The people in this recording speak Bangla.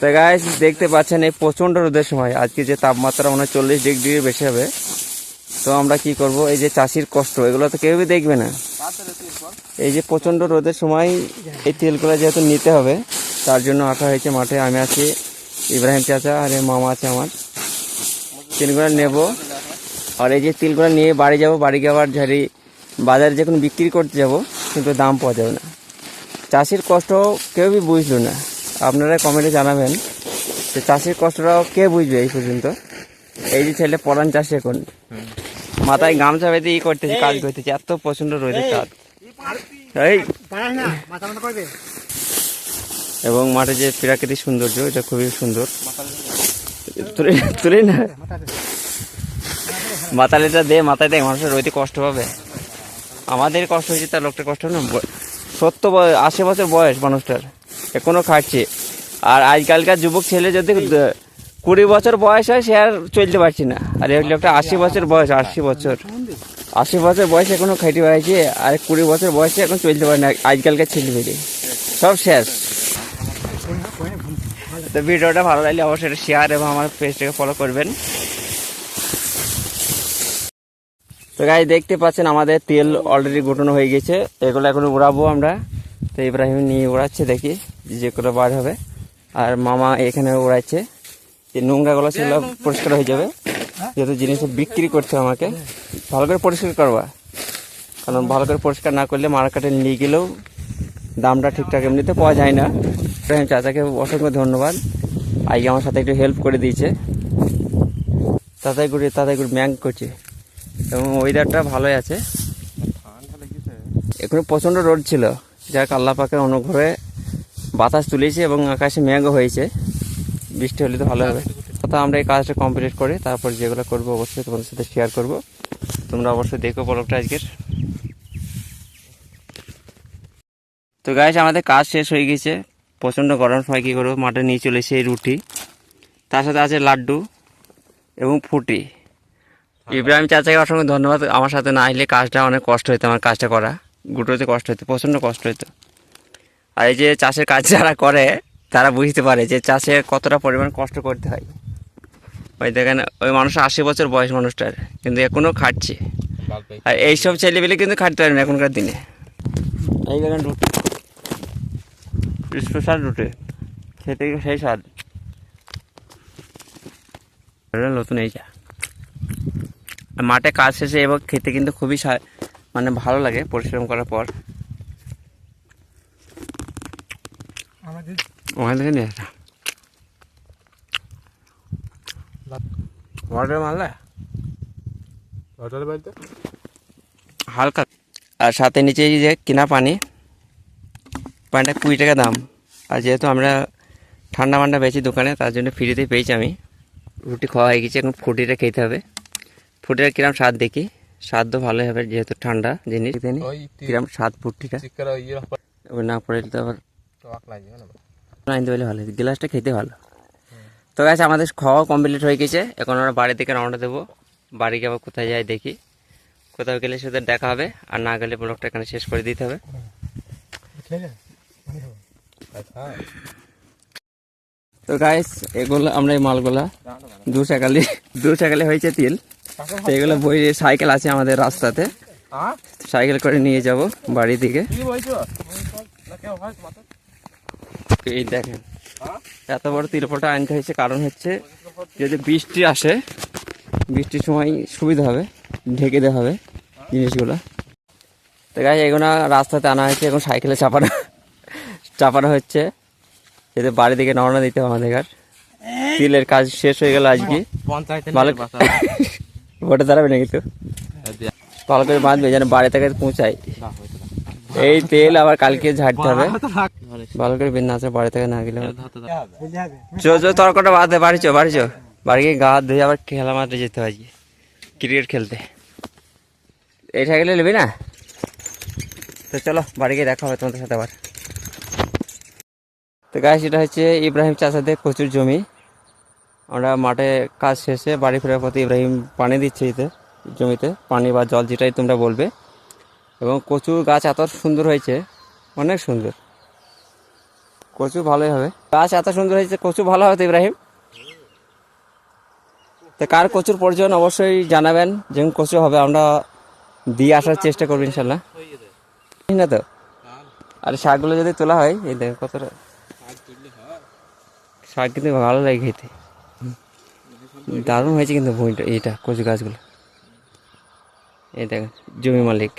তো গাইস দেখতে পাচ্ছেন এই প্রচণ্ড রোদের সময়। আজকে যে তাপমাত্রা মনে হয় চল্লিশ ডিগ্রি বেশি হবে। তো আমরা কি করব? এই যে চাষির কষ্ট, এগুলো তো কেউই দেখবে না। এই যে প্রচণ্ড রোদের সময় এই তেলগুলো যেহেতু নিতে হবে, তার জন্য আঁকা হয়েছে মাঠে। আমি আছি ইব্রাহিম চাচা আর মামা আছে আমার। তেলগুলো নেব। আর এই যে তেলগুলো নিয়ে বাড়ি যাব, বাড়ি যাওয়ার ঝাড়ি, বাজারে যখন বিক্রি করতে যাব, কিন্তু দাম পাওয়া যাবে না। চাষির কষ্ট কেউই বুঝলো না। আপনারা কমেন্টে জানাবেন যে চাষির কষ্টটাও কে বুঝবে এই পর্যন্ত? এই যে ছেলে পরান চাষ এখন। মাথায় গামছা বেঁধে ই করতেছে কাজ করতেছে এত প্রচণ্ড রয়েছে কাজ এই এবং মাঠে যে প্রাকৃতিক সৌন্দর্য এটা খুবই সুন্দর। তুলে না। মাতালিটা দে মাথায় দেয় মানুষের রইতে কষ্ট পাবে। আমাদের কষ্ট হয়েছে তার লোকটা কষ্ট না বয়স আশি বছর বয়স মানুষটার। এখনও খাটছে। আর আজকালকার যুবক ছেলে যদি কুড়ি বছর বয়স হয়, সে আর চলতে পারছি না। আর এই লোকটা আশি বছর বয়স, আশি বছর। আশি বছর বয়সে এখনও খাইতে পারছে, আর কুড়ি বছর বয়সে এখন চলতে পারে না আজকালকার ছেলে মেয়ে সব শেষ। তো ভিডিওটা ভালো লাগলে অবশ্যই শেয়ার এবং আমার পেজটাকে ফলো করবেন। তো গাই দেখতে পাচ্ছেন আমাদের তেল অলরেডি গোটানো হয়ে গেছে। এগুলো এখন উড়াবো আমরা। তো ইব্রাহিম নিয়ে উড়াচ্ছে দেখি, যে করে বার হবে। আর মামা এখানে উড়াচ্ছে যে নোংরাগুলো সেগুলো পরিষ্কার হয়ে যাবে। যেহেতু জিনিস বিক্রি করছে আমাকে ভালো করে পরিষ্কার করবা। কারণ ভালো করে পরিষ্কার না করলে মার্কেটে নিয়ে গেলেও দামটা ঠিকঠাক এমনিতে পাওয়া যায় না। ইব্রাহিম চাচাকে অসংখ্য ধন্যবাদ। আজকে আমার সাথে একটু হেল্প করে দিয়েছে। তাতাই করে তাতাই করে ম্যাং করছে। এবং ওয়েদারটা ভালোই আছে। এখন প্রচণ্ড রোড ছিল। যাক আল্লাহ পাকের অনুগ্রহে বাতাস তুলেছে এবং আকাশে মেঘও হয়েছে। বৃষ্টি হলে তো ভালো হবে। তো আমরা এই কাজটা কমপ্লিট করে তারপর যেগুলো করব অবশ্যই তোমাদের সাথে শেয়ার করব। তোমরা অবশ্যই দেখো পলকটা আজকের। তো গাইস আমাদের কাজ শেষ হয়ে গেছে। প্রচণ্ড গরম সময় কী করব? মাঠে নিয়ে চলে এসে এই রুটি। তার সাথে আছে লাড্ডু এবং ফুটি। ইব্রাহিম চাচাকে অসংখ্য ধন্যবাদ। আমার সাথে না আসলে কাজটা অনেক কষ্ট হতো আমার কাজটা করা। গুটোতে কষ্ট হতো প্রচণ্ড কষ্ট হতো আর এই যে চাষের কাজ যারা করে তারা বুঝতে পারে যে চাষে কতটা পরিমাণ কষ্ট করতে হয়। ওই দেখেন ওই মানুষ আশি বছর বয়স মানুষটার কিন্তু এখনও খাটছে। আর এইসব ছেলেবেলে কিন্তু খাটতে পারবে না এখনকার দিনে। এই দেখেন রুটি। স্পেশাল রুটি। খেতে সেই স্বাদ। নতুন এই যা। মাঠে কাজ শেষে এবার খেতে কিন্তু খুবই মানে ভালো লাগে পরিশ্রম করার পর আমাদের ওখান থেকে নিয়ে আসা অর্ডার মারলে? হোটেল বাড়িতে? হালকা। আর সাথে নিচে যে কেনা পানি পানিটা কুড়ি টাকা দাম। আর যেহেতু আমরা ঠান্ডা মান্ডা বেশি দোকানে তার জন্য ফ্রিতে পেয়েছি আমি। রুটি খাওয়া হয়ে গেছে এখন ফুটিটা খেতে হবে। ফুটিটা কিরম স্বাদ দেখি? স্বাদ তো ভালোই হবে যেহেতু ঠান্ডা জিনিস। জানি কিরম স্বাদ ফুটিটা? না পড়ে তো আবার আনতে পারলে ভালো গ্লাসটা খেতে ভালো। তো গাছ আমাদের খাওয়া কমপ্লিট হয়ে গেছে। এখন আমরা বাড়ি থেকে রওনা দেবো। বাড়ি গিয়ে আবার কোথায় যাই দেখি। কোথাও গেলে সাথে দেখা হবে। আর না গেলে ব্লগটা এখানে শেষ করে দিতে হবে। তো গাইস এগুলো আমরা এই মালগুলা দু সকালে দু সকালে হয়েছে তিল। তো এগুলো বই সাইকেল আছে আমাদের রাস্তাতে। সাইকেল করে নিয়ে যাব বাড়ি থেকে কি বলছো না কেউ হয় মাথা এই দেখেন। এত বড় তিরপলটা আনতে হয়েছে কারণ হচ্ছে যদি বৃষ্টি আসে বৃষ্টির সময় সুবিধা হবে ঢেকে দেওয়া হবে জিনিসগুলো। তো গাছ এগুলো রাস্তাতে আনা হয়েছে এখন সাইকেলে চাপানো চাপানো হচ্ছে। যাতে বাড়ি থেকে রওনা দিতে হবে আমাদের তিলের কাজ শেষ হয়ে গেল আজকে। ভালো ভোটে দাঁড়াবে না কিন্তু ভালো করে বাঁধবে যেন বাড়ি থেকে পৌঁছায়। এই তেল আবার কালকে ঝাড়তে হবে। ভালো করে বের না আসে বাড়ি থেকে না গেলে চো চো তর্কটা বাদ দে বাড়ি চো বাড়ি চো বাড়ি গিয়ে গা ধুয়ে আবার খেলা মাঠে যেতে হয় ক্রিকেট খেলতে। এই সাইকেলে নেবি না? তো চলো বাড়ি গিয়ে দেখা হবে তোমাদের সাথে আবার। তো গাছ এটা হচ্ছে ইব্রাহিম চাচাদের প্রচুর জমি। আমরা মাঠে কাজ শেষে বাড়ি ফেরার পথে ইব্রাহিম পানি দিচ্ছে এতে জমিতে। পানি বা জল যেটাই তোমরা বলবে। এবং কচুর গাছ এত সুন্দর হয়েছে অনেক সুন্দর। কচু ভালোই হবে। গাছ এত সুন্দর হয়েছে কচু ভালো হবে তো ইব্রাহিম? তো কার কচুর প্রয়োজন অবশ্যই জানাবেন যেমন কচু হবে আমরা দিয়ে আসার চেষ্টা করব ইনশাল্লাহ। না তো? আর শাকগুলো যদি তোলা হয় এই দেখ কতটা। শাক কিন্তু ভালো লাগে খেতে। দারুণ হয়েছে কিন্তু ভুঁইটা এইটা কচু গাছগুলো। এই দেখ জমি মালিক।